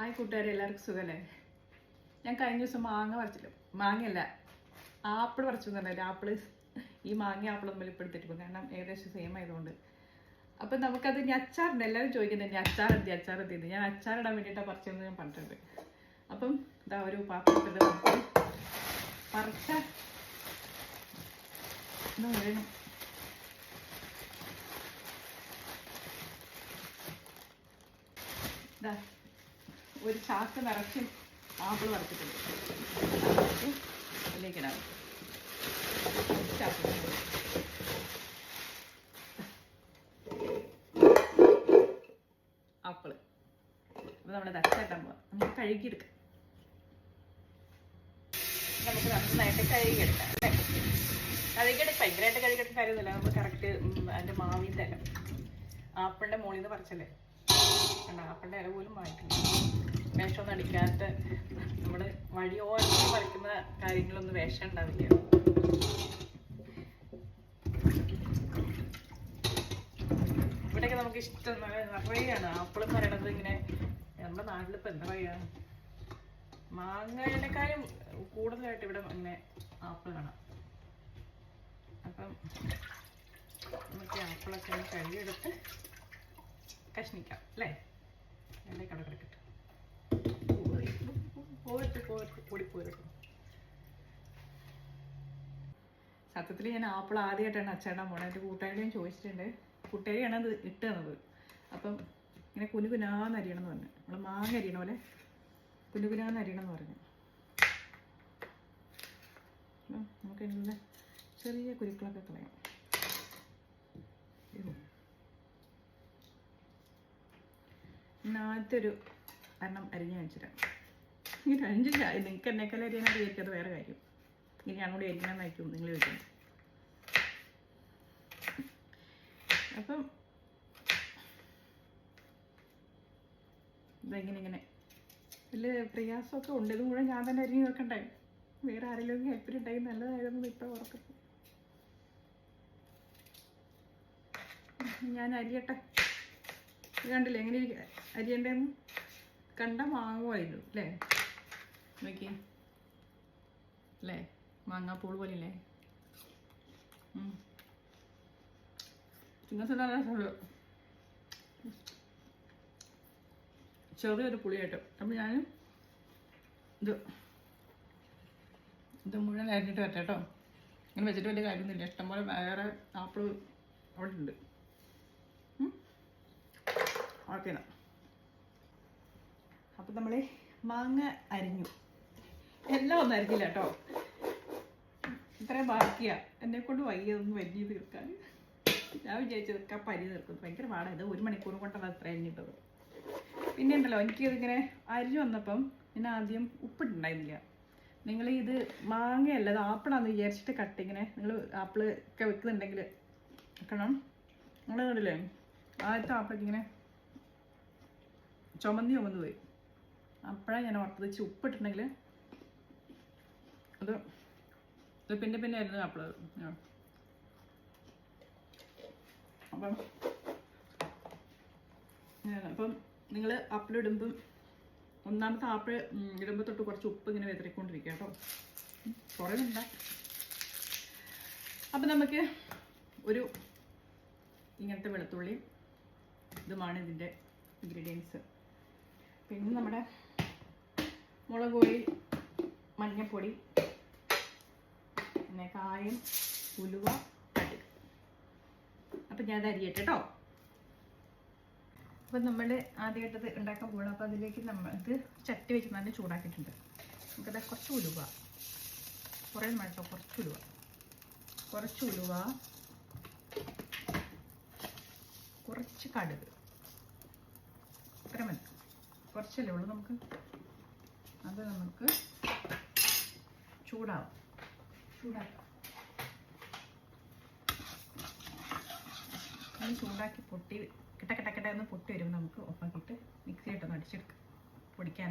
Hi കൂട്ടുകാരെ എല്ലാവർക്കും സുഖമല്ലേ ഞാൻ കഴിഞ്ഞ ദിവസം മാങ്ങ പറിച്ചില്ല മാങ്ങയല്ല ആപ്പിൾ പറിച്ചു തന്നെ ആപ്പിൾ ഈ മാങ്ങ ആപ്പിൾ തമ്മിൽ ഇപ്പോൾ എടുത്തിട്ട് പോകും കാരണം ഏകദേശം സെയിം ആയതുകൊണ്ട്. അപ്പം നമുക്കത് ഇനി അച്ചാറുണ്ട് എല്ലാവരും ചോദിക്കുന്നത് ഇനി അച്ചാർ എന്തി അച്ചാർ എന്തി ഞാൻ അച്ചാറിടാൻ വേണ്ടിയിട്ടാണ് പറിച്ചതെന്ന് ഞാൻ പറഞ്ഞിട്ടുണ്ട്. അപ്പം ഇതാ ഒരു പാത്രത്തിൽ നമുക്ക് പറിച്ച ഇതാ ഒരു ചാക്ക് നിറച്ചും ആപ്പിൾ വറുത്തിട്ടുണ്ട് അതിലേക്കിടാം. ചാക്ക്. ആപ്പിൾ. അപ്പോൾ നമ്മുടെ ദച്ചാട്ടാൻ പോവാം. നമുക്ക് കഴുകിയെടുക്കാം. നമുക്ക് നന്നായിട്ട് കഴുകിയെടുക്കാം അല്ലേ? കഴുകിയെടുക്കാം ഭയങ്കരമായിട്ട് കഴുകിയെടുക്കാൻ കാര്യമൊന്നുമില്ല. നമ്മൾ കറക്റ്റ് അതിന്റെ മാവിന്റെ അല്ല ആപ്പിളിന്റെ മുകളിൽ നിന്ന് പറിച്ചല്ലേ? കണ്ട? ആപ്പിളിന്റെ ഇല പോലും വാങ്ങിക്കില്ല വേഷമൊന്നും അടിക്കാത്ത നമ്മൾ വഴി ഓരോ പറിക്കുന്ന കാര്യങ്ങളൊന്നും വേഷം ഉണ്ടാവില്ല. ഇവിടെയൊക്കെ നമുക്ക് ഇഷ്ടം നിറയാണ്. ആപ്പിൾ എന്ന് പറയണത് ഇങ്ങനെ നമ്മുടെ നാട്ടിലിപ്പോൾ എന്താ പറയുക മാങ്ങയിലേക്കാളും കൂടുതലായിട്ട് ഇവിടെ ഇങ്ങനെ ആപ്പിൾ കാണാം. അപ്പം നമുക്ക് ആപ്പിളൊക്കെ കഴുകിയെടുത്ത് കഷ്ണിക്കാം അല്ലേ? എണ്ണ കട സത്യത്തിൽ ഞാൻ ആപ്പിൾ ആദ്യമായിട്ടാണ് അച്ചാടാൻ പോണത് എന്റെ കൂട്ടുകാരിയും ചോദിച്ചിട്ടുണ്ട്. കൂട്ടുകാരിയാണ് അത് ഇട്ട് തന്നത് അപ്പം ഇങ്ങനെ കുനുകുനാന്ന് അരിയണം എന്ന് പറഞ്ഞു. നമ്മൾ മാങ്ങ അരിയണ പോലെ കുനുകുനാന്ന് അരിയണം എന്ന് പറഞ്ഞു. നമുക്ക് എന്താ ചെറിയ കുരുക്കളൊക്കെ കളയാം. ഇന്നാദ്യത്തെ ഒരു എണ്ണം അരിഞ്ഞ് വെച്ചിട്ടാണ് ഈ അഞ്ചില്ല നിങ്ങൾക്ക് എന്നെക്കാൾ അരിയാൻ അറിയായിരിക്കും അത് വേറെ കാര്യം. ഇനി ഞാനോട് നയിക്കും നിങ്ങൾ ചോദിക്കുന്നത്. അപ്പം ഇതെങ്ങനെ ഇങ്ങനെ? വലിയ പ്രയാസമൊക്കെ ഉണ്ട്. ഇതും കൂടെ ഞാൻ തന്നെ അരിഞ്ഞ് വെക്കണ്ടേ? വേറെ ആരെങ്കിലും ഹെൽപ്പിലുണ്ടായി നല്ലതായിരുന്നു ഇപ്പം ഓർക്കും ഞാൻ അരിയട്ടെ. ഇത് കണ്ടില്ലേ എങ്ങനെ അരിയണ്ടേന്ന്? കണ്ട മാങ്ങുമായിരുന്നു അല്ലേ? നോക്കി അല്ലേ? മാങ്ങാപ്പൂൾ പോലെ അല്ലേ ഇന്നത്തെ നല്ല രസമുള്ളൂ ചെറിയൊരു പുളിയായിട്ട്. അപ്പം ഞാൻ ഇത് ഇത് മുഴുവൻ അരിഞ്ഞിട്ട് വരട്ടെ കേട്ടോ. ഇങ്ങനെ വെച്ചിട്ട് വലിയ കാര്യമൊന്നുമില്ല. ഇഷ്ടംപോലെ വേറെ ആപ്പിൾ അവിടെ ഉണ്ട്. ഓക്കെ എന്നാ അപ്പം നമ്മൾ മാങ്ങ അരിഞ്ഞു. എല്ലാം ഒന്നും അരിഞ്ഞില്ല കേട്ടോ. ഇത്രയും ബാക്കിയാ. എന്നെ കൊണ്ട് വയ്യതൊന്നും വലിയ തീർക്കാൻ. ഞാൻ വിചാരിച്ചു തീർക്കാൻ പരി തീർക്കും. ഭയങ്കര പാടാണ് ഇത് ഒരു മണിക്കൂർ കൊണ്ടാണ് അത്ര അരിഞ്ഞിട്ടത്. പിന്നെ ഉണ്ടല്ലോ എനിക്കിതിങ്ങനെ അരിഞ്ഞു വന്നപ്പം ഞാൻ ആദ്യം ഉപ്പിട്ടുണ്ടായിരുന്നില്ല. നിങ്ങൾ ഇത് മാങ്ങയല്ല ഇത് ആപ്പിളാന്ന് വിചാരിച്ചിട്ട് കട്ടിങ്ങനെ നിങ്ങൾ ആപ്പിൾ ഒക്കെ വെക്കുന്നുണ്ടെങ്കിൽ വെക്കണം. നിങ്ങൾ കണ്ടില്ലേ? ആദ്യത്തെ ആപ്പിളൊക്കെ ഇങ്ങനെ ചുമന്ന് ചുമന്ന് പോയി. അപ്പോഴാണ് ഞാൻ ഓർത്തത് ഇച്ചിരി ഉപ്പിട്ടുണ്ടെങ്കിൽ അത് പിന്നെ പിന്നെ ആയിരുന്നു ആപ്പിൾ. അപ്പം അപ്പം നിങ്ങൾ ആപ്പിൾ ഇടുമ്പം ഒന്നാമത്തെ ആപ്പിൾ ഇടുമ്പോൾ തൊട്ട് കുറച്ച് ഉപ്പ് ഇങ്ങനെ വിതറിക്കൊണ്ടിരിക്കുക കേട്ടോ. കുറേ വേണ്ട. അപ്പം നമുക്ക് ഒരു ഇങ്ങനത്തെ വെളുത്തുള്ളി ഇതുമാണ് ഇതിന്റെ ഇൻഗ്രീഡിയൻസ് പിന്നെ നമ്മുടെ മുളക് പൊടി മഞ്ഞൾപ്പൊടി പിന്നെ കായം ഉലുവ കടുക്. അപ്പം ഞാൻ അരിയട്ടെ കേട്ടോ അപ്പം നമ്മൾ ആദ്യമായിട്ടത് ഉണ്ടാക്കാൻ പോകണം അപ്പോൾ അതിലേക്ക് നമ്മൾ ഇത് ചട്ടി വെച്ച് നല്ല ചൂടാക്കിയിട്ടുണ്ട്. നമുക്കത് കുറച്ച് ഉലുവ. കുറേ വേട്ടോ കുറച്ച് ഉലുവ. കുറച്ച് ഉലുവ. കുറച്ച് കടുക്. ഇത്ര മതി. കുറച്ചല്ലേ ഉള്ളൂ നമുക്ക്. അത് നമുക്ക് ചൂടാവും. ചൂടാക്കാം. ചൂടാക്കി പൊട്ടി കിട്ട കിട്ട കിട്ട ഒന്ന് പൊട്ടി വരുമ്പോൾ നമുക്ക് ഓഫാക്കിയിട്ട് മിക്സി ഇട്ടൊന്ന് അടിച്ചെടുക്കാം പൊടിക്കാൻ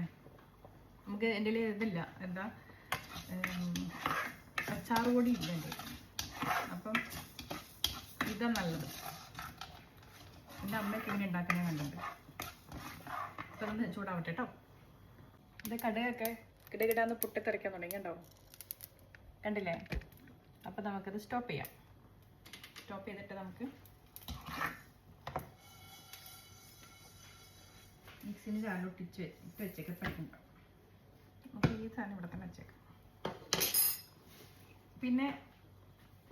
നമുക്ക് എന്റെ ഇതില്ല. എന്താ? അച്ചാർ അച്ചാറ് പൊടി ഇല്ല എന്റെ. അപ്പം ഇതാ നല്ലത്. എന്റെ അമ്മയ്ക്ക് ഇങ്ങനെ ഉണ്ടാക്കാൻ കണ്ടുണ്ട് കണ്ടിട്ടുണ്ട്. അപ്പം ഒന്ന് ചൂടാവട്ടെ കേട്ടോ ഇത് കടുകൊക്കെ കിടകിടാന്ന് പൊട്ടിത്തെറിക്കാൻ കണ്ടോ കണ്ടില്ലേ? അപ്പം നമുക്കത് സ്റ്റോപ്പ് ചെയ്യാം. സ്റ്റോപ്പ് ചെയ്തിട്ട് നമുക്ക് മിക്സിന് ചാലോട്ടിച്ച് ഇട്ട് വെച്ചേക്ക്. പഠിക്കുന്നുണ്ടാവും നമുക്ക് ഈ സാധനം ഇവിടെ തന്നെ വെച്ചേക്കാം. പിന്നെ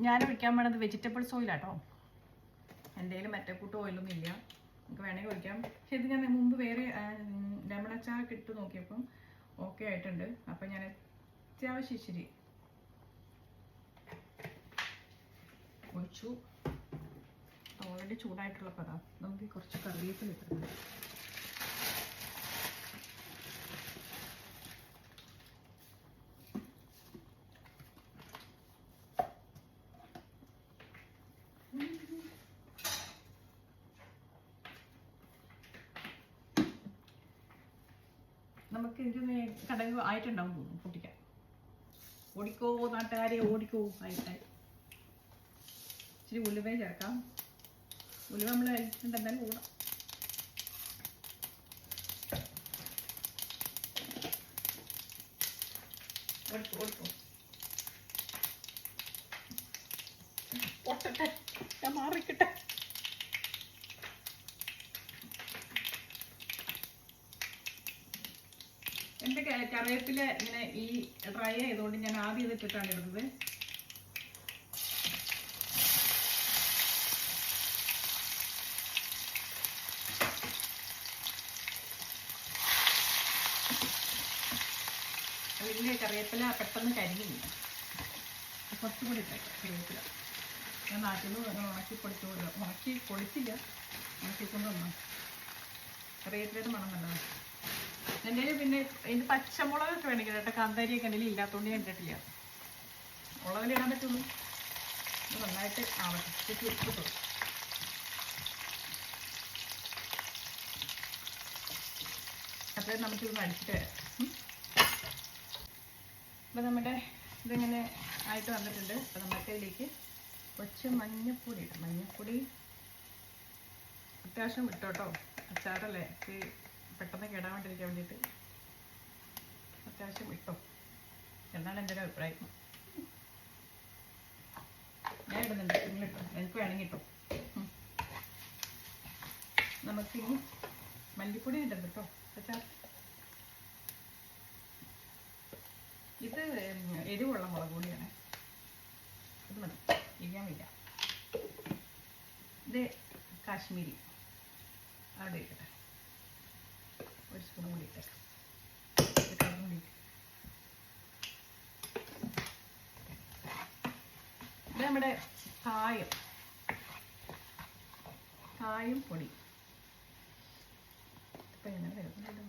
ഞാൻ ഒഴിക്കാൻ വേണ്ടത് വെജിറ്റബിൾസ് ഓയിലാട്ടോ എന്റെ കയ്യിൽ മറ്റേ കൂട്ട് ഓയിലൊന്നും ഇല്ല. നമുക്ക് വേണമെങ്കിൽ ഒഴിക്കാം. പക്ഷെ ഇത് ഞാൻ മുമ്പ് വേറെ ലെമൺ അച്ചാറൊക്കെ ഇട്ട് നോക്കിയപ്പം ഓക്കെ ആയിട്ടുണ്ട്. അപ്പം ഞാൻ അത്യാവശ്യം ഇച്ചിരി ഒഴിച്ചു ഓൾറെഡി ചൂടായിട്ടുള്ള പദാർത്ഥം. നമുക്ക് കുറച്ച് കറിവേപ്പില ഇട്ടിട്ടുണ്ട് നമുക്ക് ഇതിന് കടക് ആയിട്ടുണ്ടാവും തോന്നുന്നു. പൊട്ടിക്കാൻ. ഓടിക്കോ നാട്ടുകാരെ ഓടിക്കോ. ആയിട്ടായി ഇച്ചിരി ഉലുവേ ചേർക്കാം. ഉലുവ നമ്മൾ കഴിച്ചിട്ടുണ്ടെന്നാലും കൂടാം. ഓടിക്കോ ഓടിക്കോ. ഞാൻ മാറിക്കിട്ടെ. കറിവേപ്പില ഇങ്ങനെ ഈ ഡ്രൈ ആയതുകൊണ്ട് ഞാൻ ആദ്യം ഇതിട്ടിട്ടാണ് ഇടുന്നത്. അതിന്റെ കറിവേപ്പില പെട്ടെന്ന് കരിഞ്ഞില്ല കുറച്ചും കൂടി ഇട്ടേക്കാം കറിവേപ്പില. ഞാൻ നാട്ടിൽ നിന്ന് വേണം ഉണക്കി പൊടിച്ചു ഉണക്കി പൊടിച്ചില്ല. ഉണക്കിക്കൊണ്ട് വന്നു കറിവേപ്പിലയുടെ മണം നല്ലതാണ്. എന്റെ പിന്നെ ഇതിന് പച്ചമുളകൊക്കെ വേണമെങ്കിൽ കേട്ടോ കാന്താരിയൊക്കെ എന്റെ ഇല്ലാത്തതുകൊണ്ട് ഞാൻ ഇട്ടിട്ടില്ല. മുളകിൽ ഇടാൻ പറ്റുള്ളൂ. നന്നായിട്ട് ആവട്ടെ ഇച്ചിരി അപ്പോൾ നമുക്കിത് അടിച്ചിട്ട് വരാം അപ്പോൾ നമ്മുടെ ഇതിങ്ങനെ ആയിട്ട് വന്നിട്ടുണ്ട്. അപ്പോൾ നമുക്ക് ഇതിലേക്ക് കുറച്ച് മഞ്ഞപ്പൊടി ഇടാം. മഞ്ഞപ്പൊടി അത്യാവശ്യം ഇട്ടോട്ടോ അച്ചാറല്ലേ? പെട്ടെന്ന് കേടാവാണ്ടിരിക്കാൻ വേണ്ടിയിട്ട് അത്യാവശ്യം ഇട്ടോ. എന്നാണ് എന്റെ ഒരു അഭിപ്രായം. ഞാൻ ഇടുന്നുണ്ട്. നിങ്ങളിട്ടോ എനിക്ക് വേണമെങ്കിൽ ഇട്ടോ. നമുക്കിനി മല്ലിപ്പൊടി ഇടുന്നുണ്ട് കേട്ടോ. അച്ചാർ ഇത് എരിവുള്ള മുളക് പൊടിയാണ്. ഇത് മതി. വയ്യ ഇത് കാശ്മീരി. അവിടെ ഇരിക്കട്ടെ. സ്പൂൺ കൂടി ഇട്ടേക്കാം ഇത്. നമ്മുടെ കായം. കായം പൊടി. ഇപ്പം എങ്ങനെ വരുന്നുണ്ടല്ലോ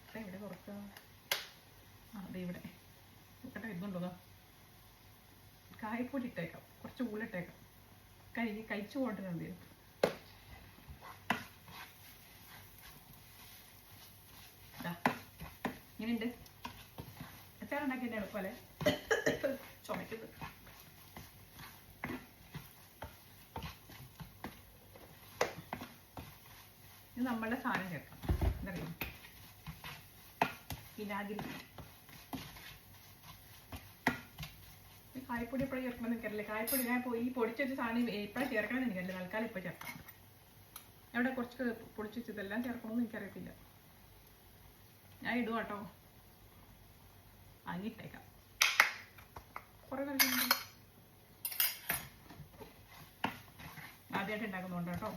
ഇപ്പം എവിടെ കുറച്ച് ആ അതെ ഇവിടെ. കേട്ടോ വരുന്നുണ്ടോ കായപ്പൊടി ഇട്ടേക്കാം. കുറച്ച് ഉള്ളിട്ടേക്കാം കഴുകി കഴിച്ചു പോകട്ടെ എന്ത് ചെയ്യും ദാ, ഇങ്ങനെയുണ്ട് അച്ചാറുണ്ടാക്കിയിട്ട് എളുപ്പമല്ലേ ചുമക്കുന്നത് ഇത് നമ്മളുടെ സാധനം ചേർക്കാം. എന്തറിയാം വിനാഗിരി. ഈ കായപ്പൊടി എപ്പോഴും ചേർക്കണമെന്ന് എനിക്കറിയില്ല. കായപ്പൊടി ഞാൻ ഈ പൊടിച്ചൊരു സാധനം എപ്പോഴും ചേർക്കണം എനിക്കറിയില്ല. തൽക്കാലം ഇപ്പോൾ ചേർക്കാം. അവിടെ കുറച്ച് പൊടിച്ചു വെച്ചതെല്ലാം ചേർക്കണമെന്ന് എനിക്കറിയത്തില്ല. ഞാൻ ഇടുക കേട്ടോ അങ്ങിട്ടേക്കാം കുറേ കളിക്കുന്നുണ്ട് ആദ്യമായിട്ട് ഉണ്ടാക്കുന്നുണ്ട് കേട്ടോ.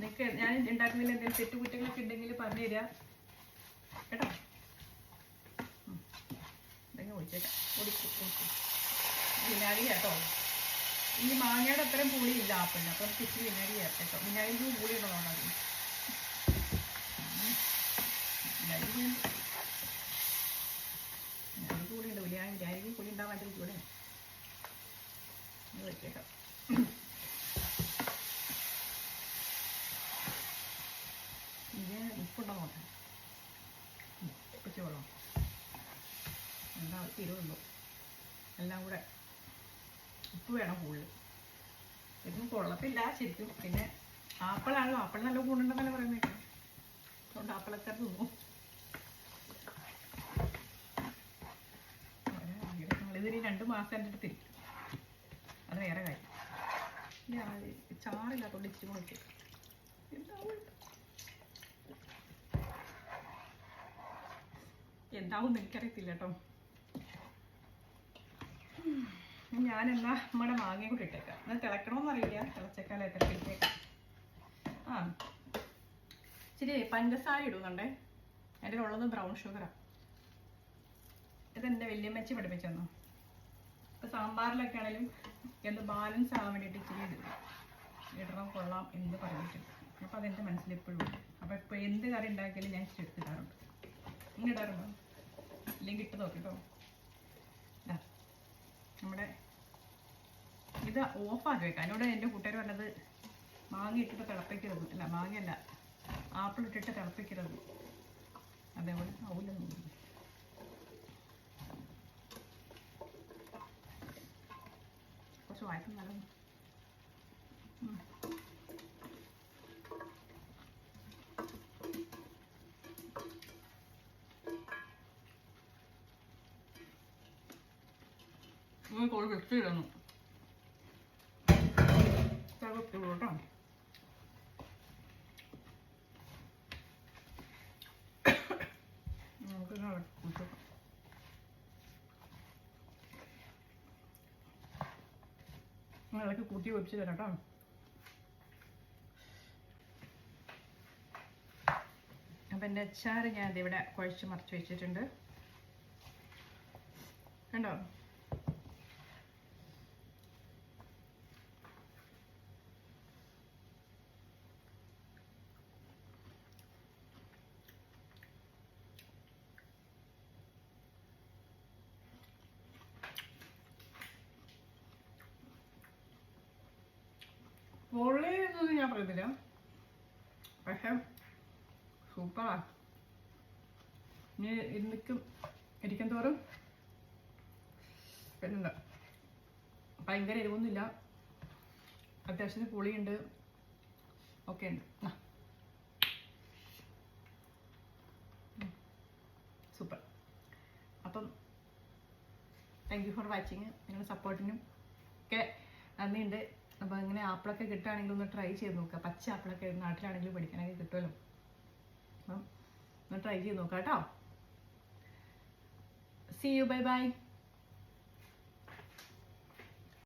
നിങ്ങൾക്ക് ഞാൻ ഉണ്ടാക്കുന്നതിൽ എന്തെങ്കിലും തെറ്റുകുറ്റങ്ങളൊക്കെ ഉണ്ടെങ്കിൽ പറഞ്ഞു തരിക കേട്ടോ? എന്തെങ്കിലും ഒഴിച്ചേക്കാം. ഒടിക്കും കേട്ടോ. ഈ മാങ്ങയുടെ അത്രയും പുളി ഇല്ല ആപ്പിളിന്. അപ്പം തിരിച്ച് ഇച്ചിരി വിനാഗിരി ചേർത്തേക്കാം വിനാഗിരി പുളി വിനാഗിരി പുളി ഉണ്ട് വിനാഗിരി ഇത് വെച്ചേക്കാം. ഇത് ഉപ്പുണ്ടോ നോക്കാം വെള്ളം എന്താ തിരുവുള്ളൂ എല്ലാം കൂടെ ഉപ്പ് വേണം കൂടുതൽ. ഇതും കൊള്ളത്തില്ല ശരിക്കും. പിന്നെ ആപ്പിളാണല്ലോ. ആപ്പിൾ നല്ല കൂടുണ്ടെന്നല്ലേ പറയുന്നത് അതുകൊണ്ട് ആപ്പിളൊക്കെ തിന്നു. രണ്ട് മാസം എന്റെ അടുത്ത് ഇരിക്കും. അത് വേറെ കാര്യം. ചാറില്ലാത്തോണ്ട് ഇച്ചിരി കൂടെ. എന്താവും? എനിക്കറിയത്തില്ല കേട്ടോ. എന്നാ നമ്മുടെ മാങ്ങയും കൂടി ഇട്ടേക്കാം. എന്നാൽ തിളക്കണമെന്നറിയില്ല തിളച്ചേക്കാലൊക്കെ ഇട്ടേക്കാം ആ ഇച്ചിരി പഞ്ചസാര ഇടുന്നുണ്ടേ. എന്റെ ഉള്ളത് ബ്രൗൺ ഷുഗറാണ് ഇതെന്റെ വല്യമ്മച്ചി പഠിപ്പിച്ചെന്നു? ഇപ്പം സാമ്പാറിലൊക്കെ ആണെങ്കിലും എന്ത് ബാലൻസ് ആവാൻ വേണ്ടിയിട്ട് ഇച്ചിരി ഇടും ഇടണം കൊള്ളാം എന്ന് പറഞ്ഞിട്ടുണ്ട് അപ്പോൾ അതെന്റെ മനസ്സിൽ എപ്പോഴും ഉണ്ട്. അപ്പോൾ ഇപ്പോൾ എന്ത് കറി ഉണ്ടാക്കിയാലും ഞാൻ ഇച്ചിരി എടുത്തിടാറുണ്ട്. ഇങ്ങനെ ഇടാറുണ്ടോ? ഇല്ലെങ്കിൽ ഇട്ട് നോക്കിട്ടോ. കേട്ടോ നമ്മുടെ ഇത് ഓഫാക്കി വെക്കാം. എന്നോട് എന്റെ കൂട്ടുകാർ പറഞ്ഞത് മാങ്ങ ഇട്ടിട്ട് തിളപ്പിക്കരുത്. അല്ല മാങ്ങയല്ല ആപ്പിൾ ഇട്ടിട്ട് തിളപ്പിക്കരുത്. അതേപോലെ തോന്നുന്നു. വായ്പ നല്ലത് കോഴി വെച്ചിരുന്നു വെക്കുള്ളൂ കേട്ടോ. നമുക്ക് കൂട്ടാം കൂട്ടി വെച്ച് തരാം കേട്ടോ അപ്പം എന്റെ അച്ചാറ് ഇവിടെ കുഴച്ച് മറച്ച് വെച്ചിട്ടുണ്ട്. കണ്ടോ? പറയത്തില്ല പക്ഷെ സൂപ്പറാ ഇനി ഇന്നിക്കും ഇരിക്കും തോറും പിന്നെന്താ ഭയങ്കര എരിവൊന്നുമില്ല. അത്യാവശ്യത്തിന് പുളിയുണ്ട്. ഒക്കെ ഉണ്ട്. സൂപ്പർ. അപ്പം താങ്ക് യു ഫോർ വാച്ചിങ് നിങ്ങളുടെ സപ്പോർട്ടിനും ഒക്കെ നന്ദിയുണ്ട്. അപ്പോൾ ഇങ്ങനെ ആപ്പിളൊക്കെ കിട്ടുകയാണെങ്കിൽ ഒന്ന് ട്രൈ ചെയ്ത് നോക്കുക പച്ച ആപ്പിളൊക്കെ നാട്ടിലാണെങ്കിലും പഠിക്കാനൊക്കെ കിട്ടുമല്ലോ. അപ്പം ഒന്ന് ട്രൈ ചെയ്ത് നോക്കാം കേട്ടോ. C U bye bye